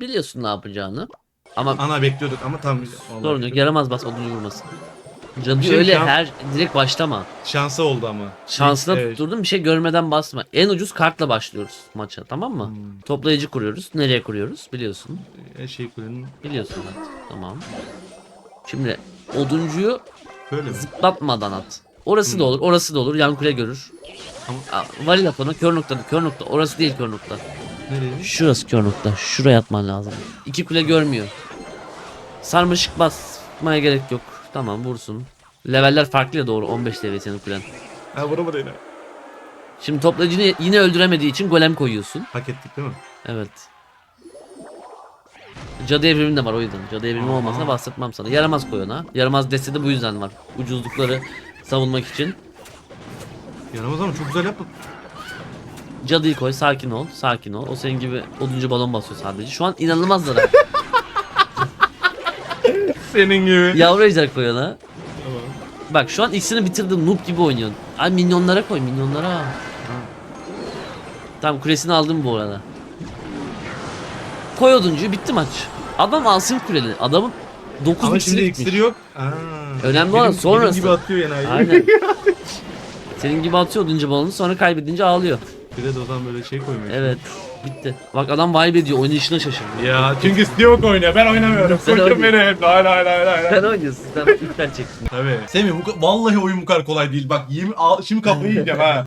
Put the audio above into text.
Biliyorsun ne yapacağını. Ama Ana bekliyorduk ama tam sorun yok. Yaramaz bas oduncu vurmasın. Cadı Bir şey öyle şans- her direkt başlama. Şansı oldu ama. Şansına Evet. tutturdun bir şey görmeden basma. En ucuz kartla başlıyoruz maça tamam mı? Hmm. Toplayıcı kuruyoruz. Nereye kuruyoruz? Biliyorsun. E, şey kulenin Biliyorsun evet. Tamam. Şimdi oduncuyu böyle mi? zıplatmadan at. Orası da Hmm. olur, orası da olur. Yan kule görür. Ama- at onu kör noktada, kör nokta. Orası değil kör nokta. Nereye? Şurası kör nokta. Şuraya atman lazım. İki kule görmüyor. Sarmaşık basmaya gerek yok. Tamam vursun. Leveller farklı ya doğru. 15 level senin kulen. Ha vuramadı yine. Şimdi toplayıcını yine öldüremediği için golem koyuyorsun. Hak ettik değil mi? Evet. Cadı evrimin de var o yüzden. Cadı evrimi olmasa bastırtmam sana. Yaramaz koy ona. Yaramaz deste de bu yüzden var. Ucuzlukları savunmak için. Yaramaz ama çok güzel yaptın. Cadıyı koy sakin ol. Sakin ol. O senin gibi oduncu balon basıyor sadece. Şu an inanılmaz zarar. Senin gibi. Yavru ejder koy ona. Tamam. Bak şu an ikisini bitirdim. Noob gibi oynuyorsun. Ay minyonlara koy minyonlara. Tamam kulesini aldım bu arada. Koy oduncuyu bitti maç. Adam alsın kuleni. Adamın 9 Ama şimdi iksiri yok. Aa, Önemli olan sonrası. Benim gibi atıyor yani. Aynen. Senin gibi atıyor oduncu balonu sonra kaybedince ağlıyor. Bir de o zaman böyle şey koymuyor. Evet. Bitti. Bak adam vibe ediyor. Oynayışına şaşırdı. Ya çünkü Steve oynuyor. Ben oynamıyorum. Sen Koçum oynuyorsun. benim. Hayır hayır hayır hayır. Sen oynuyorsun. Sen iptal çektin. Tabii. Semih bu ka- vallahi oyun bu kadar kolay değil. Bak yemin al- şimdi kafayı yiyeceğim ha.